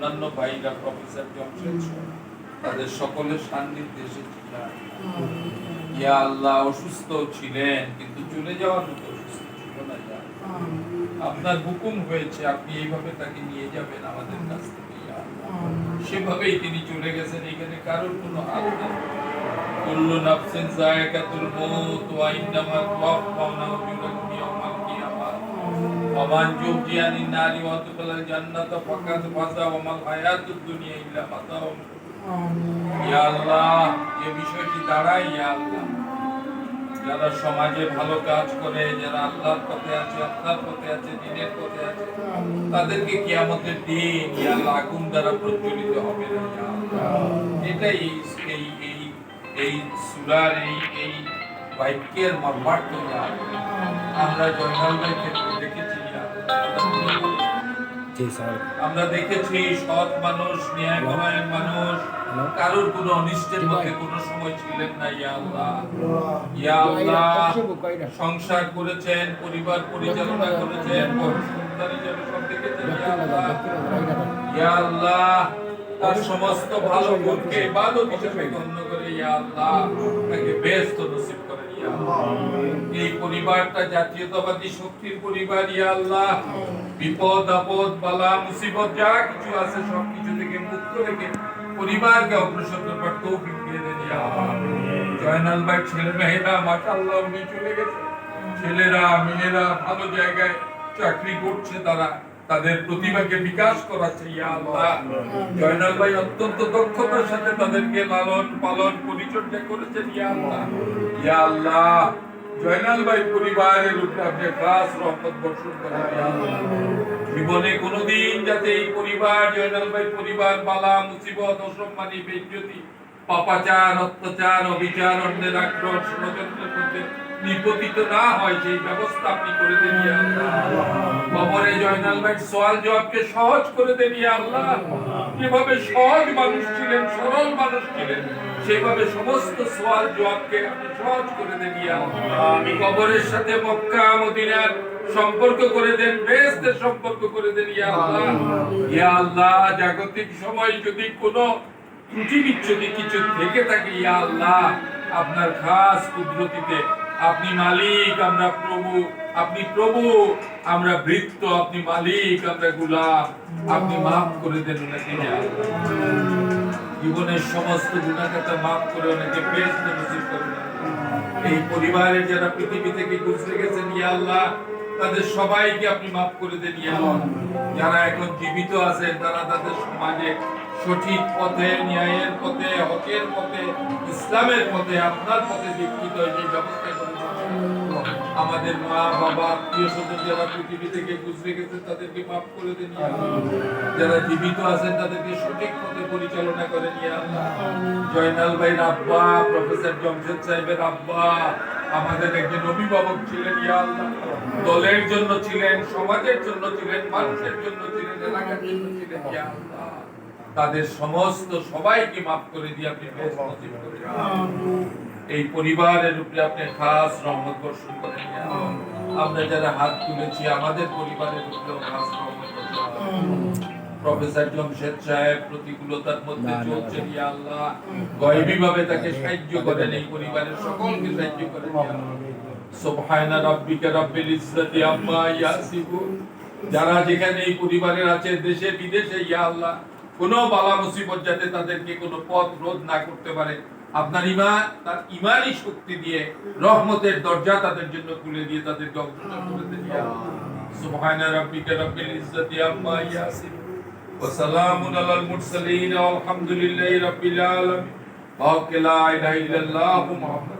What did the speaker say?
অন্যান্য ভাইরা প্রফেসর জমশেদ তাদের সকলের সান্নিধ্যে ইয়া আল্লাহ, অসুস্থ ছিলেন, কিন্তু চলে যাওয়ার মতো অসুস্থ ছিল না আপনার হুকুম হয়েছে, আপনি এইভাবে তাকে নিয়ে যাবেন আমাদের কাছ থেকে সেভাবেই তিনি চলে গেছেন, এখানে কারোর কোনো হাত নেই। কুল্লু নাফসিন মাউত ওয়া ইন্নামা আনিন নারি ওয়া তুদখিলাল জান্নাতা ফাকাদ ফাযা ওয়া মাল হায়াতুদ দুনিয়া ইল্লা মাতাউল ইয়া আল্লাহ এই বিষয়টি দাঁড়ায় ইয়া আল্লাহ। যারা সমাজে ভালো কাজ করে যারা আল্লাহর পথে আছে আপনার পথে আছে দিনের পথে আছে তাদেরকে কিয়ামতের দিন ইয়া আল্লাহ আগুন দ্বারা প্রজ্বলিত হবে না ইয়া এটাই এই এই এই সূরার এই এই বাক্যের মর্মার্থ আমরা জয়নাল ক্ষেত্রে দেখেছি। আমরা দেখেছি সৎ মানুষ ন্যায় পরায়ণ মানুষ কারোর কোনো অনিষ্টের মধ্যে কোনো সময় ছিলেন না ইয়া আল্লাহ। ইয়া আল্লাহ সংসার করেছেন পরিবার পরিচালনা করেছেন ইয়া আল্লাহ। তার সমস্ত ভালো গুণকে ইবাদত হিসেবে গণ্য করে ইয়া আল্লাহ তাকে বেস্ত নসিব করেন ইয়া আল্লাহ। এই পরিবারটা জাতীয়তাবাদী শক্তির পরিবার, ইয়া আল্লাহ। বিপদ, আপদ, বালা, মুসিবত, যা কিছু আছে, সব কিছু থেকে মুক্ত রেখে পরিবারকে অগ্রসর করবার তৌফিক দিয়ে দেন, ইয়া জয়নাল ভাই ছেলে মেয়েরা, মাশাআল্লাহ উনি চলে গেছে। ছেলেরা, মেয়েরা ভালো জায়গায় চাকরি করছে, তারা তাদের প্রতিভাকে বিকাশ করাচ্ছে, ইয়া আল্লাহ। জয়নাল ভাই অত্যন্ত দক্ষতার সাথে তাদেরকে লালন পালন পরিচর্যা করেছেন, ইয়া আল্লাহ। ইয়া আল্লাহ। জয়নাল ভাই পরিবারের উপরে আপনি খাস রহমত বর্ষণ করেন। জীবনে কোনোদিন যাতে এই পরিবার, জয়নাল ভাই পরিবার, বালা, মুসিবত, অসম্মানী বেজ্জতি পাপাচার, অত্যাচার, অবিচার, অন্যের আক্রমণ ষড়যন্ত্রের মধ্যে নিপতিত না হয়, সেই ব্যবস্থা আপনি করে দেন কবরে জয়নাল ভাই সওয়াল জবাবকে সহজ করে দেন আল্লাহ। যেভাবে সহজ মানুষ ছিলেন, সরল মানুষ ছিলেন সেভাবে সমস্ত সওয়াল জবাবকে আপনি সহজ করে দেন ইয়া আল্লাহ কবরের সাথে মক্কা মদিনার সম্পর্ক করে দেন বেহেশতের সম্পর্ক করে দেন ইয়া আল্লাহ। ইয়া আল্লাহ জাগতিক সময় যদি কোনো ত্রুটি বিচ্ছুতি কিছু থেকে থাকে ইয়া আল্লাহ আপনার খাস কুদরতিতে আপনি মালিক আমরা প্রভু আপনি প্রভু আমরা বৃত্ত আপনি মালিক আমরা গুলাম। আপনি মাফ করে দেন ওনাকে। জীবনের সমস্ত গুণাখাতা মাফ করে ওনাকে বেশ নসিব করেন এই পরিবারের যারা পৃথিবী থেকে গুজরে গেছেন, ইয়া আল্লাহ, তাদের সবাইকে আপনি মাফ করে দেন, ইয়া আল্লাহ। যারা এখন জীবিত আছেন, তারা তাদের সমাজে সঠিক পথে, ন্যায়ের পথে, হকের পথে, ইসলামের পথে, আপনার পথে দীক্ষিত হয়ে ব্যবস্থা করে। আমাদের মা, বাবা, আত্মীয় স্বজন যারা পৃথিবী থেকে গুজরে গেছে, তাদেরকে মাফ করে দেন যারা জীবিত আছেন, তাদেরকে সঠিক পথে পরিচালনা ইয়া আল্লাহ। জয়নাল ভাইয়ের আব্বা, প্রফেসর জমশেদ সাহেবের আব্বা, আমাদের একজন অভিভাবক ছিলেন ইয়া দলের জন্য ছিলেন, সমাজের জন্য ছিলেন, মানুষের জন্য ছিলেন, এলাকার জন্য ছিলেন ইয়া তাদের সমস্ত সবাইকে মাফ করে দিয়ে আপনি করে। এই পরিবারের উপরে আপনি খাস রহমত বর্ষণ করেন আমরা যারা হাত তুলেছি আমাদের পরিবারের উপরেও খাস রহমত প্রফেসর জমশেদ সাহেব প্রতিকূলতার মধ্যে চলছেন ইয়া আল্লাহ। গয়বী ভাবে তাকে সাহায্য করেন এই পরিবারের সকলকে সাহায্য করেন আল্লাহ। সুবহানা রাব্বিকা রাব্বিল ইজ্জাতি আম্মা ইয়াসিফুন। যারা যেখানে এই পরিবারের আছে দেশে বিদেশে ইয়া আল্লাহ কোনো বালা মুসিবত যাতে তাদেরকে কোনো পথ রোধ না করতে পারে আপনার ইমান তার ইমানই শক্তি দিয়ে রহমতের দরজা তাদের জন্য খুলে দিয়ে তাদের অগ্রসর করে দিয়ে সুবহানা রাব্বিকা রাব্বিল ইজ্জাতি আম্মা ইয়াসিফ ওয়া সালামুন আলাল মুরসালিন ওয়া আলহামদুলিল্লাহি রাব্বিল আলামিন। ওয়া লা ইলাহা ইল্লাল্লাহু মুহাম্মাদ।